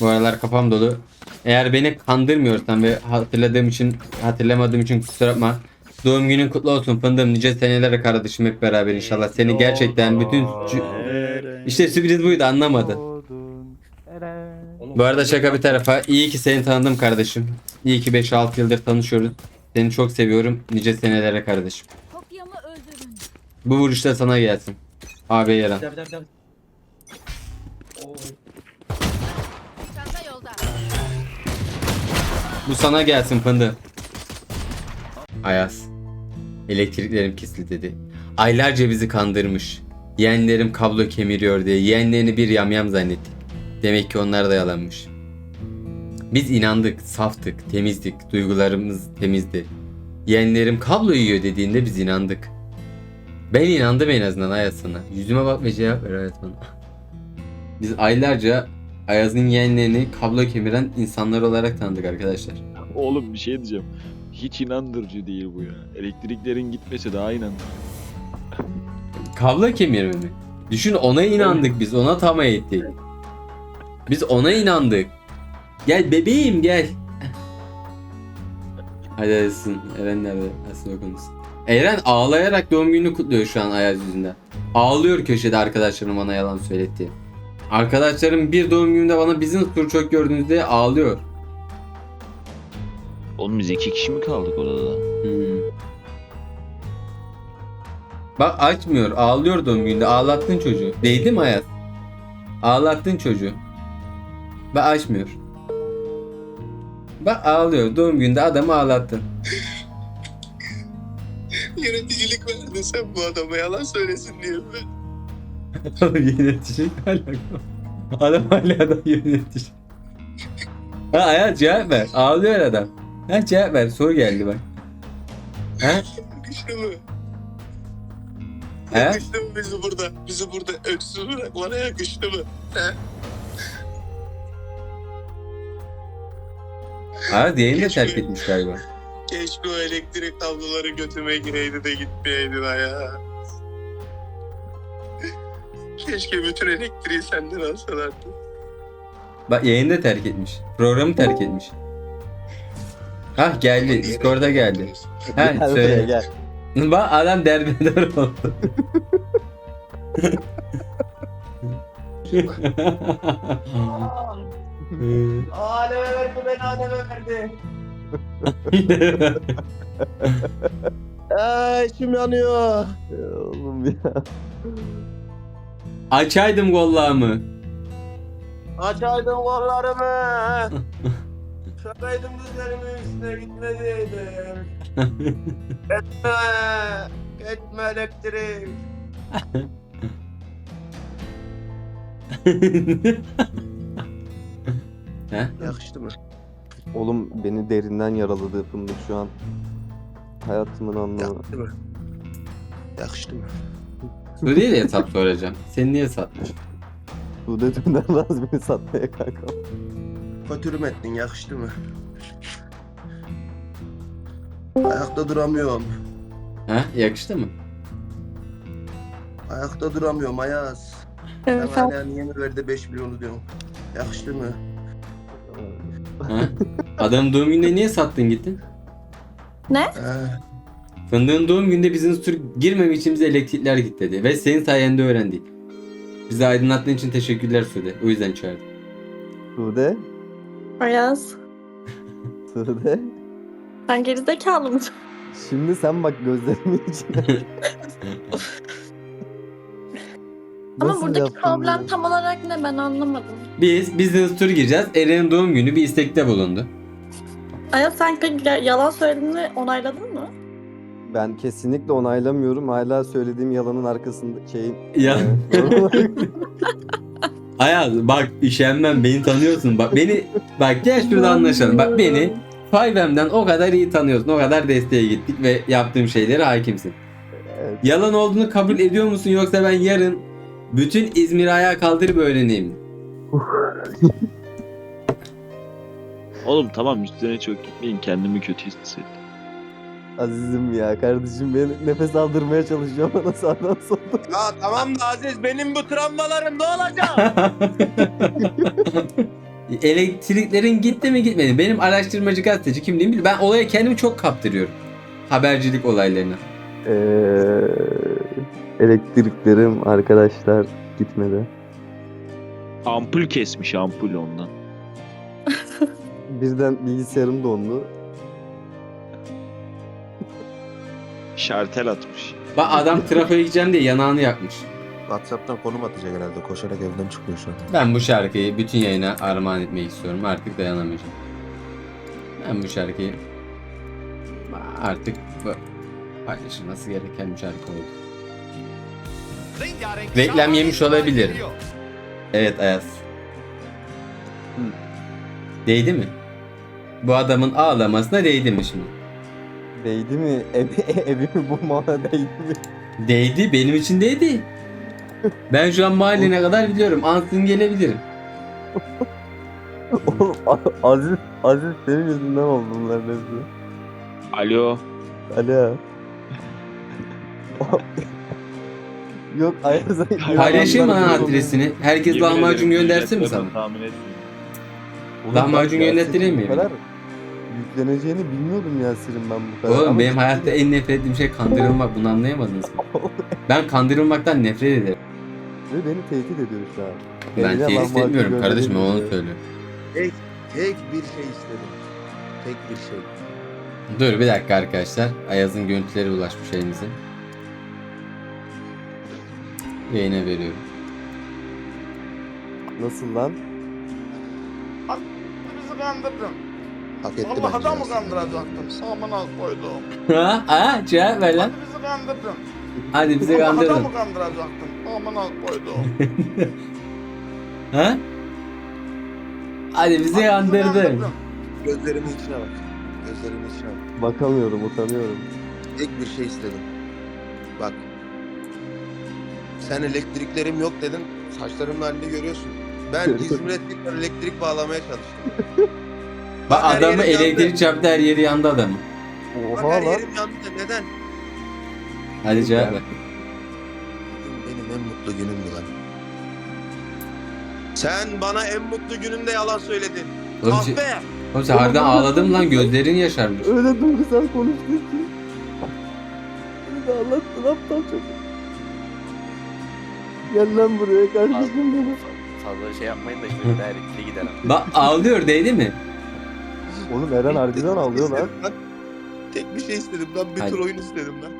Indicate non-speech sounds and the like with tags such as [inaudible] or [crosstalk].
Bu aralar kafam dolu. Eğer beni kandırmıyorsan ve hatırladığım için hatırlamadığım için kusura bakma. Doğum günün kutlu olsun fındığım nice senelere kardeşim hep beraber inşallah. Seni gerçekten bütün işte sürpriz buydu anlamadı. Bu arada şaka bir tarafa iyi ki seni tanıdım kardeşim. İyi ki 5-6 yıldır tanışıyoruz. Seni çok seviyorum. Nice senelere kardeşim. Bu vuruş da sana gelsin. Abi yaran. Bu sana gelsin fındı. Ayaz. Elektriklerim kesildi dedi. Aylarca bizi kandırmış. Yeğenlerim kablo kemiriyor diye yeğenlerini bir yamyam zannettik. Demek ki onlar da yalanmış. Biz inandık, saftık, temizdik, duygularımız temizdi. Yeğenlerim kablo yiyor dediğinde biz inandık. Ben inandım en azından Ayaz sana. Yüzüme bak ve cevap ver Ayaz bana. Biz aylarca Ayaz'ın yeğenlerini kablo kemiren insanlar olarak tanıdık arkadaşlar. Oğlum bir şey diyeceğim. Hiç inandırıcı değil bu ya. Elektriklerin gitmesi daha inandırıcı. Kablo kemirme mi? Düşün ona inandık biz ona tamam ettik. Biz ona inandık. Gel bebeğim gel. Hadi Ersin. Eren nerede? Ersin konuşsun. Eren ağlayarak doğum gününü kutluyor şu an Ayaz yüzünden. Ağlıyor köşede arkadaşlarım bana yalan söyletti. Arkadaşlarım bir doğum gününde bana bizim tur çok gördünüz diye ağlıyor. Oğlum biz iki kişi mi kaldık odada? Hmm. Bak açmıyor. Ağlıyor doğum gününde. Ağlattın çocuğu. Değdi mi hayat? Ağlattın çocuğu. Bak açmıyor. Bak ağlıyor. Doğum gününde adamı ağlattın. [laughs] Yöneticilik verdin sen bu adama yalan söylesin diye yönetici hala. Adam hala adam yönetici. Ha hayat cevap ver. Ağlıyor adam. Ha cevap ver. Soru geldi bak. Ha? Yakıştı mı? He? Yakıştı mı bizi burada? Bizi burada öksüz bırakmana yakıştı mı? He? Ha diğerini de terk etmiş galiba. Keşke o elektrik kabloları götüme gireydi de gitmeyeydin ayağa. Keşke bütün elektriği senden alsalardı. Bak yayını da terk etmiş. Programı terk etmiş. Hah geldi. Discord'a geldi. Ha buraya söyle. gel. [laughs] Bak adam derbeder oldu. Aleme verdi beni aleme verdi. [laughs] Ay içim yanıyor. Ya [laughs] Oğlum ya. Açaydım gollağımı. Açaydın kollarımı. [laughs] Şakaydım dizlerimin üstüne gitmediydim. [laughs] Etme. Etme elektrik. [laughs] Yakıştı mı? Oğlum beni derinden yaraladı fındık şu an. Hayatımın anlamı. Yakıştı mı? Yakıştı mı? Sude'ye de hesap soracağım. Seni niye satmış? Sude dönermez beni satmaya kanka. Kötürüm ettin yakıştı mı? Ayakta duramıyorum. Ha yakıştı mı? Ayakta duramıyorum Ayaz. Sen hala niye mi verdi 5 milyonu diyorum. Yakıştı mı? Ha? Adam doğum gününde niye sattın gittin? He. Fındığın doğum gününde bizim tür girmemek için bize elektrikler gitti Ve senin sayende öğrendik. Bizi aydınlattığın için teşekkürler Sude. O yüzden çağırdım. Sude. Ayaz, [laughs] Sude. sen gerizekalı mısın? Şimdi sen bak gözlerimin içine. Ama Nasıl buradaki yaptın problem bunu? tam olarak ne ben anlamadım. Biz business tur gireceğiz. Eren'in doğum günü bir istekte bulundu. Ayaz sen peki ya- yalan söylediğini onayladın mı? Ben kesinlikle onaylamıyorum. Hala söylediğim yalanın arkasında şeyin. Ya [laughs] Ee, Ayaz bak işenmem beni tanıyorsun. Bak beni bak gel şurada anlaşalım. Bak beni 5M'den o kadar iyi tanıyorsun. O kadar desteğe gittik ve yaptığım şeylere hakimsin. Evet. Yalan olduğunu kabul ediyor musun yoksa ben yarın bütün İzmir'i ayağa kaldırıp öğreneyim. Oğlum tamam üstüne çok gitmeyin kendimi kötü hissettim. Azizim ya kardeşim beni nefes aldırmaya çalışıyor bana sağdan soldan. Ya tamam da Aziz benim bu travmalarım ne olacak? [laughs] Elektriklerin gitti mi gitmedi? Benim araştırmacı gazeteci kimliğim bilir. Ben olaya kendimi çok kaptırıyorum. Habercilik olaylarına. Ee, elektriklerim arkadaşlar gitmedi. Ampul kesmiş ampul ondan. Birden bilgisayarım dondu. Şartel atmış. Bak adam trafoya gideceğim diye yanağını yakmış. Whatsapp'tan konum atacak herhalde. Koşarak evden çıkıyor şu an. Ben bu şarkıyı bütün yayına armağan etmek istiyorum. Artık dayanamayacağım. Ben bu şarkıyı artık paylaşılması gereken bir şarkı oldu. Reklam yemiş olabilirim. Evet Ayaz. Değdi mi? Bu adamın ağlamasına değdi mi şimdi? Değdi mi? Ev, evimi bulmana değdi mi? Değdi. Benim için değdi. Ben şu an mahallene kadar biliyorum. Ansın gelebilirim. [laughs] Oğlum A- Aziz, Aziz senin yüzünden oldu bunların hepsi. Alo. Alo. [laughs] Yok Ayaz'a... Paylaşayım mı lan adresini? Herkes Yemin lahmacun ederim, göndersin mi millet sana? Tahmin etmiyor. Oğlum Lahmacun yönettireyim mi? Yükleneceğini bilmiyordum Yasir'in ben bu kadar. Oğlum Ama benim hayatta en nefret ettiğim şey kandırılmak. Bunu anlayamadınız mı? [laughs] Ben kandırılmaktan nefret ederim. Ve beni tehdit ediyor şu an. Ben Eline tehdit lahmacun etmiyorum kardeşim o onu gönderelim diyor. söylüyor. Tek, tek bir şey istedim. Tek bir şey. Dur bir dakika arkadaşlar. Ayaz'ın görüntüleri ulaşmış elimize. Yayına veriyorum. Nasıl lan? Bizi kandırdın. Hak etti bence. da mı kandıracaktın? Amına koydum. Ha? Ha? Cevap ver lan. Hadi bizi kandırdın. Hadi bizi Allah'a da kandırdın. mı kandıracaktın? Amına koydum. [laughs] Ha? Hadi bizi Hadi kandırdın. kandırdın. Gözlerimin içine bak. Gözlerimin içine bak. Bakamıyorum, utanıyorum. Tek bir şey istedim. Bak. Sen elektriklerim yok dedin. Saçlarımın halini görüyorsun. Ben İzmir'e tekrar elektrik bağlamaya çalıştım. [laughs] Bak Her adamı yerim yandı. elektrik çarptı her yeri yandı adamın. Bak Oha her lan. yerim yandı. Neden? Hadi cevap ver. Bugün benim en mutlu günümdü lan. Sen bana en mutlu günümde yalan söyledin. Oğlum, Ah şey- be! oğlum sen harbiden ağladın lan gözlerin yaşarmış. Öyle duygusal konuştu ki. Beni de anlattın aptal çocuk. Gel lan buraya kardeşim benim. Fazla şey yapmayın da şimdi daha elektriğe gider. ama. Bak ağlıyor değdi mi? Oğlum Eren harbiden ağlıyor lan. Tek bir şey istedim lan. Bir Hadi. tur oyun istedim lan.